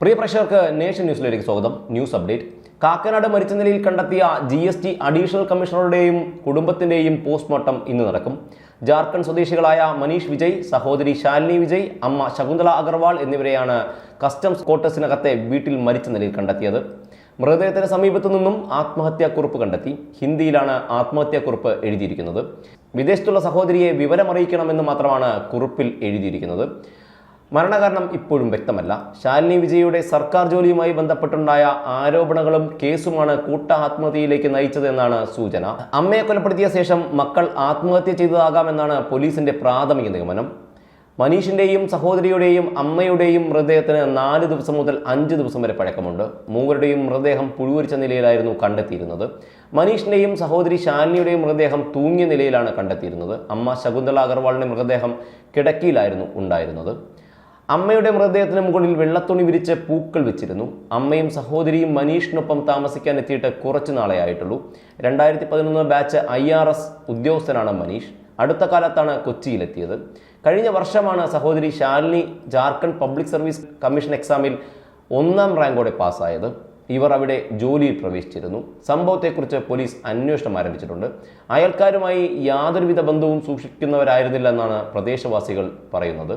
പ്രിയ പ്രേക്ഷകർക്ക് നേഷൻ ന്യൂസിലേക്ക് സ്വാഗതം. News update. കാക്കനാട് മരിച്ച നിലയിൽ കണ്ടെത്തിയ ജി എസ് ടി അഡീഷണൽ കമ്മീഷണറുടെയും കുടുംബത്തിന്റെയും പോസ്റ്റ്മോർട്ടം ഇന്ന് നടക്കും. ജാർഖണ്ഡ് സ്വദേശികളായ മനീഷ് വിജയ് സഹോദരി ശാലിനി വിജയ് അമ്മ ശകുന്തള അഗർവാൾ എന്നിവരെയാണ് കസ്റ്റംസ് ക്വാർട്ടേഴ്സിനകത്തെ വീട്ടിൽ മരിച്ച നിലയിൽ കണ്ടെത്തിയത്. മൃതദേഹത്തിന് സമീപത്തു നിന്നും ആത്മഹത്യാക്കുറിപ്പ് കണ്ടെത്തി. ഹിന്ദിയിലാണ് ആത്മഹത്യാക്കുറിപ്പ് എഴുതിയിരിക്കുന്നത്. വിദേശത്തുള്ള സഹോദരിയെ വിവരമറിയിക്കണമെന്ന് മാത്രമാണ് കുറിപ്പിൽ എഴുതിയിരിക്കുന്നത്. മരണകാരണം ഇപ്പോഴും വ്യക്തമല്ല. ശാലിനി വിജയുടെ സർക്കാർ ജോലിയുമായി ബന്ധപ്പെട്ടുണ്ടായ ആരോപണങ്ങളും കേസുമാണ് കൂട്ട ആത്മഹത്യയിലേക്ക് നയിച്ചതെന്നാണ് സൂചന. അമ്മയെ കൊലപ്പെടുത്തിയ ശേഷം മക്കൾ ആത്മഹത്യ ചെയ്തതാകാമെന്നാണ് പോലീസിന്റെ പ്രാഥമിക നിഗമനം. മനീഷിന്റെയും സഹോദരിയുടെയും അമ്മയുടെയും മൃതദേഹത്തിന് നാല് ദിവസം മുതൽ അഞ്ച് ദിവസം വരെ പഴക്കമുണ്ട്. മൂവരുടെയും മൃതദേഹം പുഴുവരിച്ച നിലയിലായിരുന്നു കണ്ടെത്തിയിരുന്നത്. മനീഷിന്റെയും സഹോദരി ശാലിനിയുടെയും മൃതദേഹം തൂങ്ങിയ നിലയിലാണ് കണ്ടെത്തിയിരുന്നത്. അമ്മ ശകുന്തള അഗർവാളിന്റെ മൃതദേഹം കിടക്കിയിലായിരുന്നു ഉണ്ടായിരുന്നത്. അമ്മയുടെ മൃതദേഹത്തിന് മുകളിൽ വെള്ളത്തുണി വിരിച്ച് പൂക്കൾ വെച്ചിരുന്നു. അമ്മയും സഹോദരിയും മനീഷിനൊപ്പം താമസിക്കാൻ എത്തിയിട്ട് കുറച്ചു നാളെ ആയിട്ടുള്ളൂ. രണ്ടായിരത്തി പതിനൊന്ന് ബാച്ച് ഐ ആർ എസ് ഉദ്യോഗസ്ഥനാണ് മനീഷ്. അടുത്ത കാലത്താണ് കൊച്ചിയിലെത്തിയത്. കഴിഞ്ഞ വർഷമാണ് സഹോദരി Shalini Jharkhand public service commission എക്സാമിൽ ഒന്നാം റാങ്കോടെ പാസ്സായത്. ഇവർ അവിടെ ജോലിയിൽ പ്രവേശിച്ചിരുന്നു. സംഭവത്തെക്കുറിച്ച് പോലീസ് അന്വേഷണം ആരംഭിച്ചിട്ടുണ്ട്. അയൽക്കാരുമായി യാതൊരുവിധ ബന്ധവും സൂക്ഷിക്കുന്നവരായിരുന്നില്ലെന്നാണ് പ്രദേശവാസികൾ പറയുന്നത്.